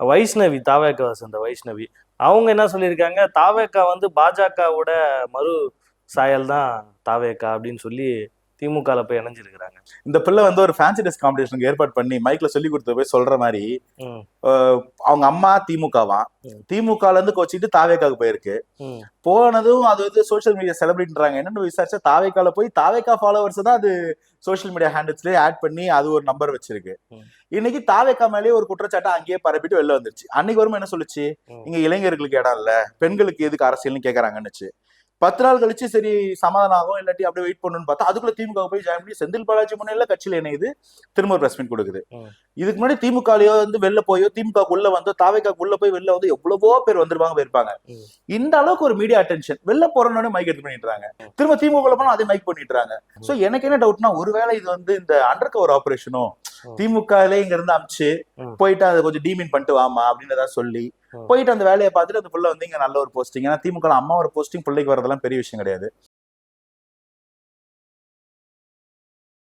வைஷ்ணவி தாவேக்காவை சேர்ந்த வைஷ்ணவி. அவங்க என்ன சொல்லியிருக்காங்க? தாவேக்கா வந்து பாஜகவோட மறு சாயல் தான் தாவேக்கா அப்படின்னு சொல்லி திமுகல போய் இணைஞ்சிருக்கிறாங்க. இந்த பிள்ளை வந்து ஒரு ஃபேன்சி ட்ரெஸ் காம்படிஷனுக்கு ஏற்பாடு பண்ணி மைக்ல சொல்லி கொடுத்து போய் சொல்ற மாதிரி அவங்க அம்மா திமுகவான் ம். திமுகல இருந்து கோச்சிட்டு தாவேக்காக்கு போயிருக்கு. போனதும் அது வந்து சோஷியல் மீடியா செலிபிரிட்ன்றாங்க என்னன்னு விசாரிச்சா தாவேக்கால போய் தாவேக்கா ஃபாலோவர்ஸ் தான் அது சோஷியல் மீடியா ஹேண்டில்ஸ்லயே ஆட் பண்ணி அது ஒரு நம்பர் வச்சிருக்கு. இன்னைக்கு தாவேக்கா மேலேயே ஒரு குற்றச்சாட்டை அங்கேயே பரப்பிட்டு வெளில வந்துருச்சு. அன்னைக்கு வருமா என்ன சொல்லுச்சு. இங்க இளைஞர்களுக்கு இடம் இல்ல. பெண்களுக்கு எதுக்கு அரசியல்னு கேக்குறாங்கன்னுச்சு. பத்து நாள் கழிச்சு சரி சமாதானம் ஆகும். இல்லாட்டி அப்படியே வெயிட் பண்ணணும்னு பார்த்தா அதுக்குள்ள திமுக போய் ஜாயின் பண்ணி செந்தில் பாலாஜி முன்னில கட்சியில இணையுது திரும்ப பிரஸ் மீட் கொடுக்குது. இதுக்கு முன்னாடி திமுகலயோ வந்து வெளில போயோ திமுக உள்ள வந்தோ தாவேக்காக்கு உள்ள போய் வெளில வந்து எவ்வளவோ பேர் வந்திருப்பாங்க போயிருப்பாங்க. இந்த அளவுக்கு ஒரு மீடியா அட்டென்ஷன் வெளில போறோன்னே மைக் எடுத்து பண்ணிட்டுறாங்க திரும்ப திமுக போனா அதே மைக் பண்ணிட்டுறாங்க சோ எனக்கு என்ன டவுட்னா ஒருவேளை இது வந்து இந்த அண்டர் கவர் ஆபரேஷனோ. திமுகலே இங்க இருந்து அமிச்சு. போயிட்டு அதை கொஞ்சம் டீமின் பண்ணிட்டு வாமா அப்படின்னு ஏதாவது சொல்லி. போயிட்டு அந்த வேலையை பார்த்துட்டு அந்த புள்ள வந்து இங்க நல்ல ஒரு போஸ்டிங் ஏன்னா திமுக அம்மா ஒரு போஸ்டிங் பிள்ளைக்கு வரதெல்லாம் பெரிய விஷயம் கிடையாது